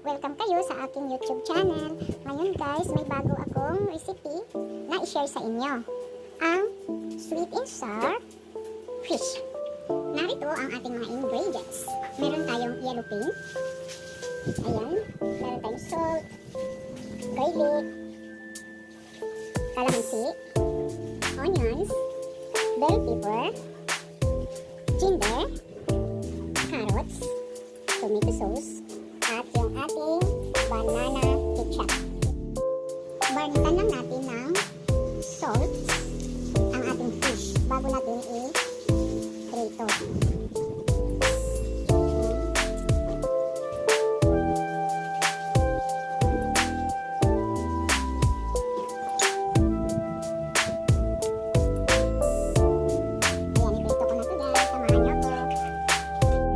Welcome kayo sa aking YouTube channel. Ngayon guys, may bago akong recipe na i-share sa inyo. Ang sweet and sour fish. Narito ang ating mga ingredients. Meron tayong yellow paint. Ayan. Meron tayong salt, garlic, kalamansi, onions, bell pepper, ginger, carrots, tomato sauce, ating banana ketchup. Barnitan lang natin ng salt ang ating fish bago natin i-prito.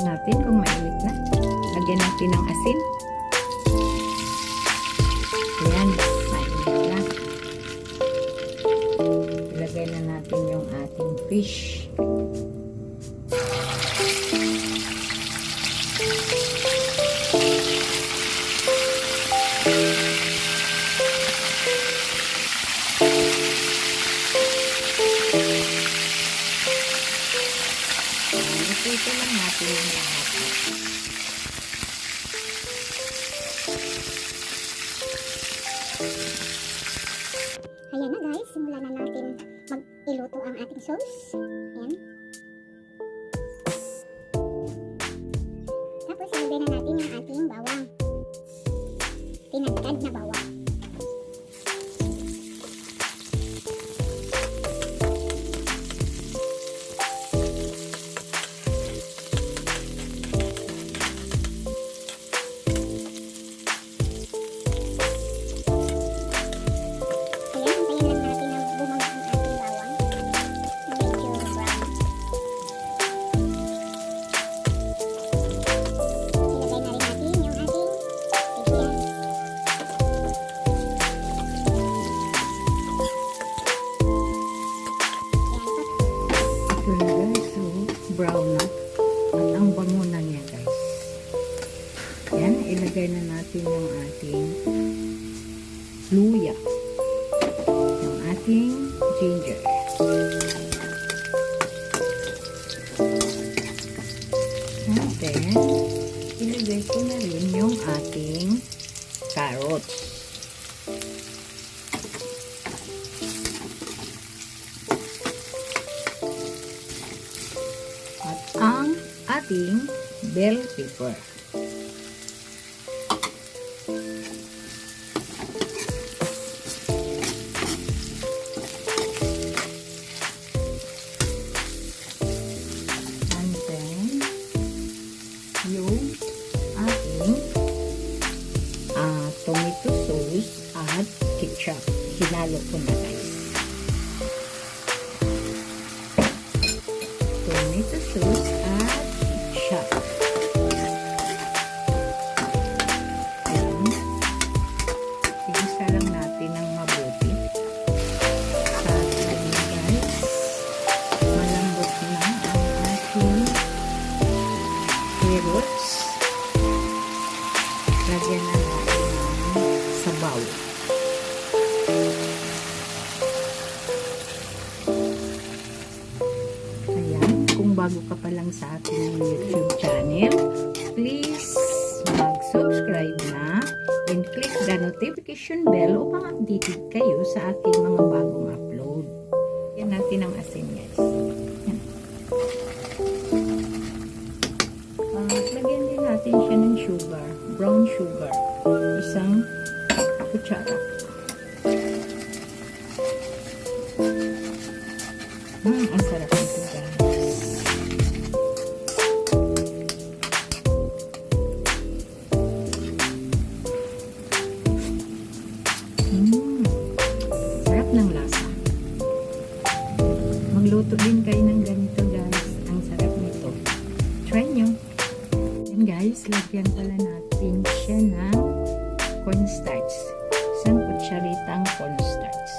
Natin kung mainit na. Lagyan natin ng asin. Fish. Ito lang natin yung lahat. Sauce. Ayan. Tapos ilagay na natin yung ating bawang. Tinagkad na bawang. Ilagay na natin yung ating luya. Yung ating ginger. And then, ilagay ko na rin yung ating carrots. At ang ating bell pepper. Ketchup. Hinalo ko na guys. Tomato sauce at ketchup. Lang sa aking YouTube channel, please mag-subscribe na and click the notification bell upang updated kayo sa aking mga bagong upload. Yan natin ang asin guys. Yan. At lagyan din natin siya ng sugar, brown sugar. Isang kutsara. Hmm, ang sarap Magluto din kayo ng ganito guys. Ang sarap nito. Try nyo. And guys, lagyan pala natin siya ng cornstarch. Isang kutsaritang cornstarch.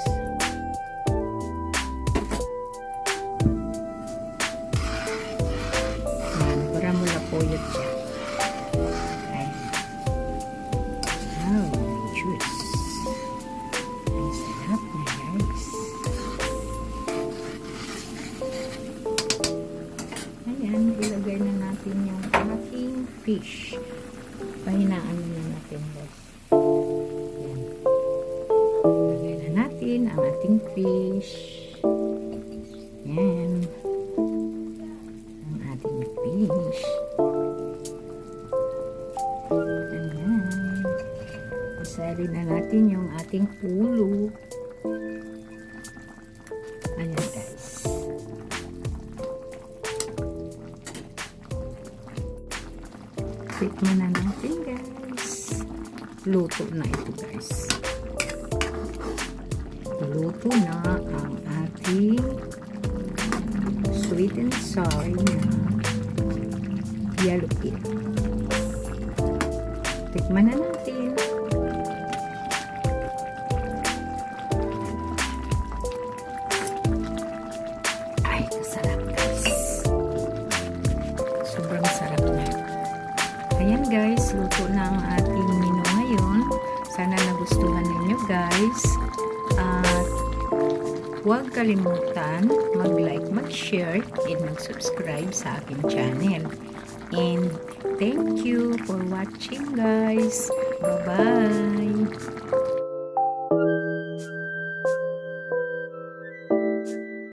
Yan, para mula puyot siya. ilagay na natin yung ating fish. Pahinaan na natin guys. Yan. Ilagay na natin ang ating fish. Yan. Ang ating fish. Ayan. Isali na natin yung ating ulo. Tikman na natin guys. Luto na ito guys. Luto na ang ating sweet and sour na Ayan guys, luto na ang ating menu ngayon. Sana nagustuhan ninyo guys. At huwag kalimutan mag-like, mag-share, and mag-subscribe sa aking channel. And thank you for watching guys. Bye-bye!